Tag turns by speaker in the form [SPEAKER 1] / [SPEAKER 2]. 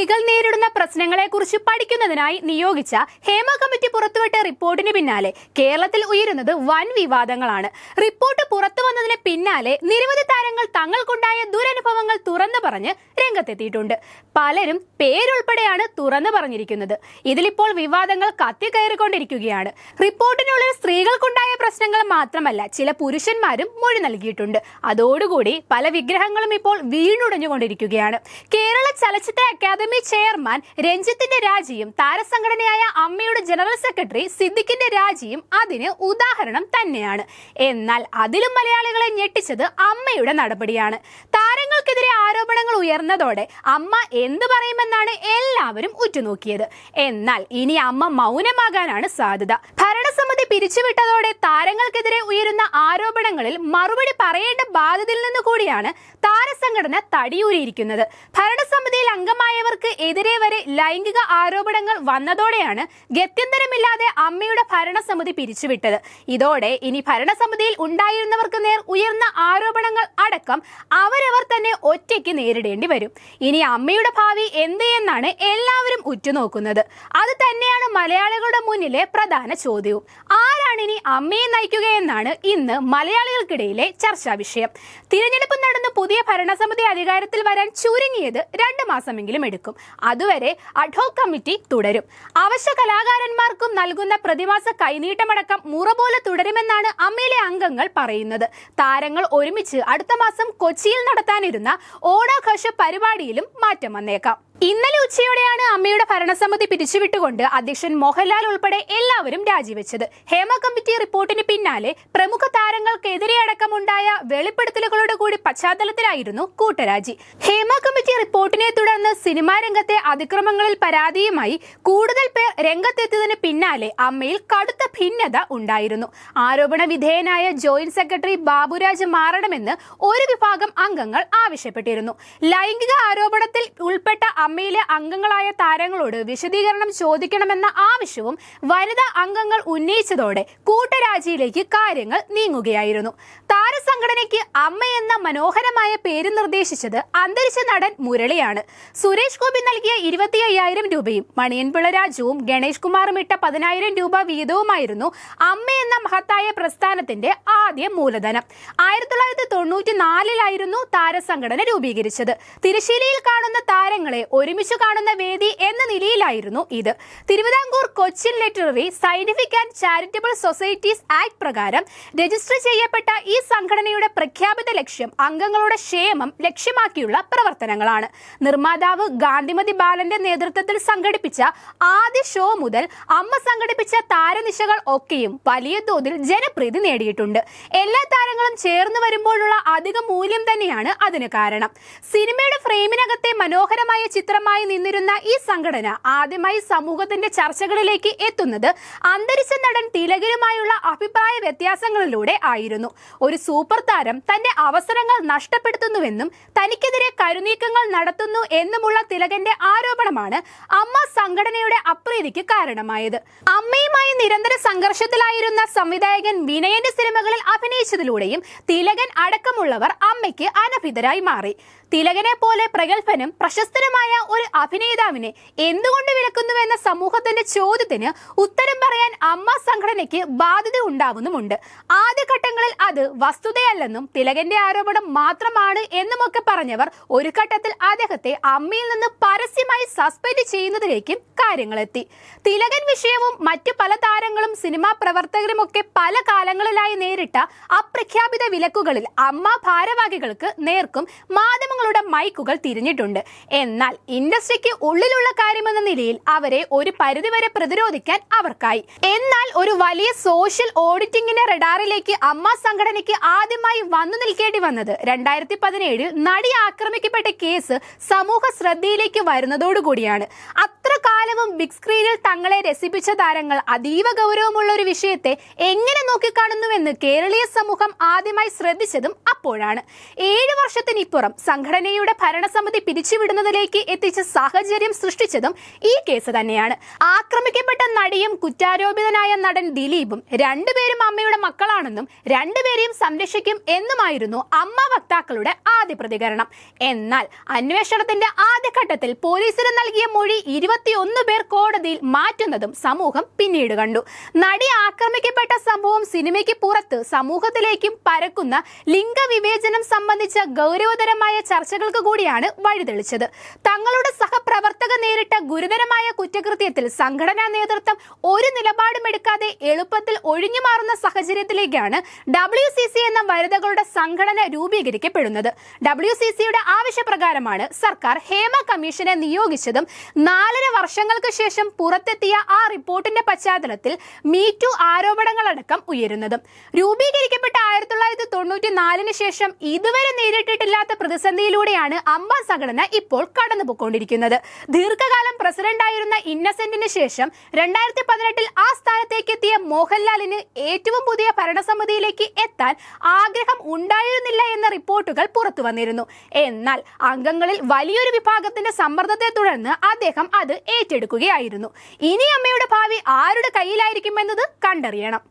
[SPEAKER 1] விழிகள் நேரு പ്രശ്നങ്ങളെക്കുറിച്ച് പഠിക്കുന്നതിനായി നിയോഗിച്ച ഹേമ കമ്മിറ്റി പുറത്തുവിട്ട റിപ്പോർട്ടിന് പിന്നാലെ കേരളത്തിൽ ഉയരുന്നത് വൻ വിവാദങ്ങളാണ്. റിപ്പോർട്ട് പുറത്തു വന്നതിന് പിന്നാലെ നിരവധി താരങ്ങൾ തങ്ങൾക്കുണ്ടായ ദുരനുഭവങ്ങൾ തുറന്നു പറഞ്ഞ് രംഗത്തെത്തിയിട്ടുണ്ട്. പലരും പേരുൾപ്പെടെയാണ് തുറന്നു പറഞ്ഞിരിക്കുന്നത്. ഇതിലിപ്പോൾ വിവാദങ്ങൾ കത്തിക്കയറിക്കൊണ്ടിരിക്കുകയാണ്. റിപ്പോർട്ടിനുള്ളിൽ സ്ത്രീകൾക്കുണ്ടായ പ്രശ്നങ്ങൾ മാത്രമല്ല ചില പുരുഷന്മാരും മൊഴി നൽകിയിട്ടുണ്ട്. അതോടുകൂടി പല വിഗ്രഹങ്ങളും ഇപ്പോൾ വീണുടഞ്ഞുകൊണ്ടിരിക്കുകയാണ്. കേരള ചലച്ചിത്ര അക്കാദമി ചെയർമാൻ രഞ്ജിത്തിന്റെ രാജിയും താരസംഘടനയായ അമ്മയുടെ ജനറൽ സെക്രട്ടറി സിദ്ദിഖിന്റെ രാജിയും അതിന് ഉദാഹരണം തന്നെയാണ്. എന്നാൽ അതിലും മലയാളികളെ ഞെട്ടിച്ചത് അമ്മയുടെ നടപടിയാണ്. താരങ്ങൾക്കെതിരെ ആരോപണങ്ങൾ ഉയർന്നതോടെ അമ്മ എന്ത് പറയുമെന്നാണ് എല്ലാവരും ഉറ്റുനോക്കിയത്. എന്നാൽ ഇനി അമ്മ മൗനമാകാനാണ് സാധ്യത. ഭരണസമിതി പിരിച്ചുവിട്ടതോടെ താരങ്ങൾക്കെതിരെ ഉയരുന്ന ആരോപണങ്ങളിൽ മറുപടി പറയേണ്ട ബാധ്യതയിൽ നിന്ന് കൂടിയാണ് താരസംഘടന തടിയൂരിയിരിക്കുന്നത്. ഭരണസമിതിയിൽ അംഗമായവർക്ക് എതിരെ വരെ ലൈംഗിക ആരോപണങ്ങൾ വന്നതോടെയാണ് ഗത്യന്തരമില്ലാതെ അമ്മയുടെ ഭരണസമിതി പിരിച്ചുവിട്ടത്. ഇതോടെ ഇനി ഭരണസമിതിയിൽ ഉണ്ടായിരുന്നവർക്ക് നേർ ഉയർന്ന ആരോപണങ്ങൾ അടക്കം അവരവർ തന്നെ ഒറ്റയ്ക്ക് നേരിടേണ്ടി വരും. ഇനി അമ്മയുടെ ഭാവി എന്ത് എന്നാണ് എല്ലാവരും ഉറ്റുനോക്കുന്നത്. അത് തന്നെയാണ് മലയാളികളുടെ മുന്നിലെ പ്രധാന ചോദ്യവും. ആരാണ് ഇനി അമ്മയെ നയിക്കുക എന്നാണ് ഇന്ന് മലയാളികൾക്കിടയിലെ ചർച്ചാ വിഷയം. തിരഞ്ഞെടുപ്പ് നടന്ന് പുതിയ ഭരണസമിതി അധികാരത്തിൽ വരാൻ ചുരുങ്ങിയത് രണ്ട് മാസമെങ്കിലും എടുക്കും. അതുവരെ അഡ്ഹോക് കമ്മിറ്റി തുടരും. അവശ്യ കലാകാരന്മാർക്കും നൽകുന്ന പ്രതിമാസ കൈനീട്ടമടക്കം മുറ പോലെ തുടരുമെന്നാണ് അമ്മയിലെ അംഗങ്ങൾ പറയുന്നത്. താരങ്ങൾ ഒരുമിച്ച് അടുത്ത മാസം കൊച്ചിയിൽ നടത്താനിരുന്ന. ഓണാഘോഷ പരിപാടിയിലും മാറ്റം വന്നേക്കാം. ഇന്നലെ ഉച്ചയോടെയാണ് അമ്മയുടെ ഭരണസമിതി പിരിച്ചുവിട്ടുകൊണ്ട് അധ്യക്ഷൻ മോഹൻലാൽ ഉൾപ്പെടെ എല്ലാവരും രാജിവെച്ചത്. ഹേമ കമ്മിറ്റി റിപ്പോർട്ടിന് പിന്നാലെ പ്രമുഖ താരങ്ങൾക്കെതിരെ അടക്കമുണ്ടായ വെളിപ്പെടുത്തലുകളുടെ കൂടി പശ്ചാത്തലത്തിലായിരുന്നു കൂട്ടരാജി. ഹേമ കമ്മിറ്റി റിപ്പോർട്ടിനെ തുടർന്ന് സിനിമാ രംഗത്തെ അതിക്രമങ്ങളിൽ പരാതിയുമായി കൂടുതൽ പേർ രംഗത്തെത്തിയതിന് പിന്നാലെ അമ്മയിൽ കടുത്ത ഭിന്നത ഉണ്ടായിരുന്നു. ആരോപണ വിധേയനായ ജോയിന്റ് സെക്രട്ടറി ബാബുരാജ് മാറണമെന്ന് ഒരു വിഭാഗം അംഗങ്ങൾ ആവശ്യപ്പെട്ടിരുന്നു. ലൈംഗിക ആരോപണത്തിൽ ഉൾപ്പെട്ട അമ്മയിലെ അംഗങ്ങളായ താരങ്ങളോട് വിശദീകരണം ചോദിക്കണമെന്ന ആവശ്യവും വനിതാ അംഗങ്ങൾ ഉന്നയിച്ചതോടെ കൂട്ടരാജിയിലേക്ക് കാര്യങ്ങൾ നീങ്ങുകയായിരുന്നു. താരസംഘടനയ്ക്ക് അമ്മ എന്ന മനോഹരമായ പേര് നിർദ്ദേശിച്ചത് അന്തരിച്ച നടൻ മുരളിയാണ്. സുരേഷ് ഗോപി നൽകിയ ഇരുപത്തി അയ്യായിരം രൂപയും മണിയൻപിള്ള രാജുവും ഗണേഷ് കുമാറും ഇട്ട പതിനായിരം രൂപ വീതവുമായിരുന്നു അമ്മ എന്ന മഹത്തായ പ്രസ്ഥാനത്തിന്റെ ആദ്യ മൂലധനം. ആയിരത്തി തൊള്ളായിരത്തി തൊണ്ണൂറ്റി നാലിലായിരുന്നു താരസംഘടന രൂപീകരിച്ചത്. തിരുശ്ശേരിയിൽ കാണുന്ന താരങ്ങളെ ഒരുമിച്ച് കാണുന്ന വേദി എന്ന നിലയിലായിരുന്നു ഇത്. Thiruvithamkoor Cochin literary scientific and charitable societies act പ്രകാരം രജിസ്റ്റർ ചെയ്യപ്പെട്ട ഈ സംഘടനയുടെ പ്രഖ്യാപിത ലക്ഷ്യം അംഗങ്ങളുടെ ക്ഷേമം ലക്ഷ്യമാക്കിയുള്ള പ്രവർത്തനങ്ങളാണ്. നിർമ്മാതാവ് ഗാന്ധിമതി ബാലന്റെ നേതൃത്വത്തിൽ സംഘടിപ്പിച്ച ആദ്യ ഷോ മുതൽ അമ്മ സംഘടിപ്പിച്ച താരനിശകൾ ഒക്കെയും വലിയ തോതിൽ ജനപ്രീതി നേടിയിട്ടുണ്ട്. എല്ലാ താരങ്ങളും ചേർന്ന് വരുമ്പോഴുള്ള അധിക മൂല്യം തന്നെയാണ് അതിന് കാരണം. സിനിമയുടെ ഫ്രെയിമിനകത്തെ മനോഹരമായ ചിത്രമായി നിന്നിരുന്ന ഈ സംഘടന ആദ്യമായി സമൂഹത്തിന്റെ ചർച്ചകളിലേക്ക് എത്തുന്നത് അന്തരിച്ച നടൻ തിലകരുമായുള്ള അഭിപ്രായ വ്യത്യാസങ്ങളിലൂടെ ആയിരുന്നു. ഒരു സൂപ്പർ താരം തന്റെ അവസരങ്ങൾ നഷ്ടപ്പെടുത്തുന്നുവെന്നും തനിക്കെതിരെ കരുനീക്കങ്ങൾ നടത്തുന്നു എന്നുമുള്ള തിലകന്റെ ആരോപണമാണ് അമ്മ സംഘടനയുടെ അപ്രീതിക്ക് കാരണമായത്. അമ്മയുമായി നിരന്തര സംഘർഷത്തിലായിരുന്ന സംവിധായകൻ വിനയന്റെ സിനിമകളിൽ അഭിനയിച്ചതിലൂടെയും തിലകൻ അടക്കമുള്ളവർ അമ്മയ്ക്ക് അനഭിതരായി മാറി. തിലകനെ പോലെ പ്രഗത്ഭനും പ്രശസ്തനുമായ ഒരു അഭിനേതാവിനെ എന്തുകൊണ്ട് വിലക്കുന്നുവെന്ന സമൂഹത്തിന്റെ ചോദ്യത്തിന് ഉത്തരം പറയാൻ അമ്മ സംഘടനയ്ക്ക് ബാധ്യത ഉണ്ടാവുന്നുമുണ്ട്. ആദ്യഘട്ടങ്ങളിൽ അത് വസ്തുതയല്ലെന്നും തിലകന്റെ ആരോപണം മാത്രമാണ് എന്നുമൊക്കെ പറഞ്ഞവർ ഒരു ഘട്ടത്തിൽ അദ്ദേഹത്തെ അമ്മയിൽ നിന്ന് പരസ്യമായി സസ്പെൻഡ് ചെയ്യുന്നതിലേക്കും കാര്യങ്ങളെത്തി. തിലകൻ വിഷയവും മറ്റു പല താരങ്ങളും സിനിമാ പ്രവർത്തകരുമൊക്കെ പല കാലങ്ങളിലായി നേരിട്ട അപ്രഖ്യാപിത വിലക്കുകളിൽ അമ്മ ഭാരവാഹികൾക്ക് നേർക്കും മാധ്യമങ്ങളുടെ മൈക്കുകൾ തിരിഞ്ഞിട്ടുണ്ട്. എന്നാൽ ഇൻഡസ്ട്രിക്ക് ഉള്ളിലുള്ള കാര്യമെന്ന നിലയിൽ അവരെ ഒരു പരിധിവരെ പ്രതിരോധിക്കാൻ അവർക്കായി. എന്നാൽ ഒരു വലിയ സോഷ്യൽ ഓഡിറ്റിംഗിന്റെ റഡാറിലേക്ക് അമ്മ സംഘടനയ്ക്ക് ആദ്യമായി വന്നു നിൽക്കേണ്ടി വന്നത് രണ്ടായിരത്തി പതിനേഴിൽ നടി ആക്രമിക്കപ്പെട്ട കേസ് സമൂഹ ശ്രദ്ധയിലേക്ക് വരുന്നതോടുകൂടിയാണ്. അത്ര കാലവും ബിഗ് സ്ക്രീനിൽ തങ്ങളെ രസിപ്പിച്ച താരങ്ങൾ അതീവ ഗൗരവമുള്ള ഒരു വിഷയത്തെ എങ്ങനെ നോക്കിക്കാണുന്നുവെന്ന് കേരളീയ സമൂഹം ആദ്യമായി ശ്രദ്ധിച്ചതും അപ്പോഴാണ്. ഏഴു വർഷത്തിനിപ്പുറം സംഘടനയുടെ ഭരണസമിതി പിരിച്ചുവിടുന്നതിലേക്ക് എത്തിച്ച സാഹചര്യം സൃഷ്ടിച്ചതും ഈ കേസ് തന്നെയാണ്. ആക്രമിക്കപ്പെട്ട നടിയും കുറ്റാരോപിതനായ നടൻ ദിലീപും രണ്ടുപേരും അമ്മയുടെ മക്കളാണെന്നും രണ്ടുപേരെയും സംരക്ഷിക്കും എന്നുമായിരുന്നു അമ്മ വക്താക്കളുടെ ആദ്യ പ്രതികരണം. എന്നാൽ അന്വേഷണത്തിന്റെ ആദ്യഘട്ടത്തിൽ പോലീസിന് നൽകിയ മൊഴി ഇരുപത്തിയൊന്ന് പേർ കോടതിയിൽ മാറ്റുന്നതും സമൂഹം പിന്നീട് കണ്ടു. നടി ആക്രമിക്കപ്പെട്ട സംഭവം സിനിമയ്ക്ക് പുറത്ത് സമൂഹത്തിലേക്കും പരക്കുന്ന ലിംഗവിവേചനം സംബന്ധിച്ച ഗൗരവതരമായ ചർച്ചകൾക്ക് കൂടിയാണ് വഴിതെളിച്ചത്. തങ്ങളുടെ സഹപ്രവർത്തക നേരിട്ട ഗുരുതരമായ കുറ്റകൃത്യത്തിൽ സംഘടനാ നേതൃത്വം ഒരു നിലപാടും എടുക്കാതെ എളുപ്പത്തിൽ ഒഴിഞ്ഞു മാറുന്ന സാഹചര്യത്തിലേക്കാണ് ഡബ്ല്യു സി സി എന്ന വനിതകളുടെ സംഘടന രൂപീകരിക്കപ്പെടുന്നത്. ഡബ്ല്യു സി സിയുടെ ആവശ്യപ്രകാരമാണ് സർക്കാർ ഹേമ കമ്മീഷനെ നിയോഗിച്ചതും നാലര വർഷങ്ങൾക്ക് ശേഷം പുറത്തെത്തിയ ആ റിപ്പോർട്ടിന്റെ പശ്ചാത്തലത്തിൽ മീറ്റു ആരോപണങ്ങളടക്കം ഉയരുന്നതും. രൂപീകരിക്കപ്പെട്ട ആയിരത്തി തൊള്ളായിരത്തി തൊണ്ണൂറ്റി നാലിന് ശേഷം ഇതുവരെ നേരിട്ടിട്ടില്ലാത്ത പ്രതിസന്ധിയിലൂടെയാണ് അമ്പ സംഘടന ഇപ്പോൾ കടന്നുപോയിക്കൊണ്ടിരിക്കുന്നത്. ദീർഘകാലം പ്രസിഡന്റായിരുന്ന ഇന്നസെന്റിന് ശേഷം രണ്ടായിരത്തി പതിനെട്ടിൽ ആ സ്ഥാനത്തേക്ക് എത്തിയ മോഹൻലാലിന് ഏറ്റവും പുതിയ ഭരണസമിതിയിലേക്ക് എത്താൻ ആഗ്രഹം ഉണ്ടായിരുന്നില്ല എന്ന റിപ്പോർട്ടുകൾ പുറത്തു വന്നിരുന്നു. എന്നാൽ അംഗങ്ങളിൽ വലിയൊരു വിഭാഗത്തിന്റെ സമ്മർദ്ദത്തെ തുടർന്ന് അദ്ദേഹം അത് ഏറ്റെടുക്കുകയായിരുന്നു ഇനി അമ്മയുടെ ഭാവി ആരുടെ കയ്യിലായിരിക്കും എന്നത് കണ്ടറിയണം.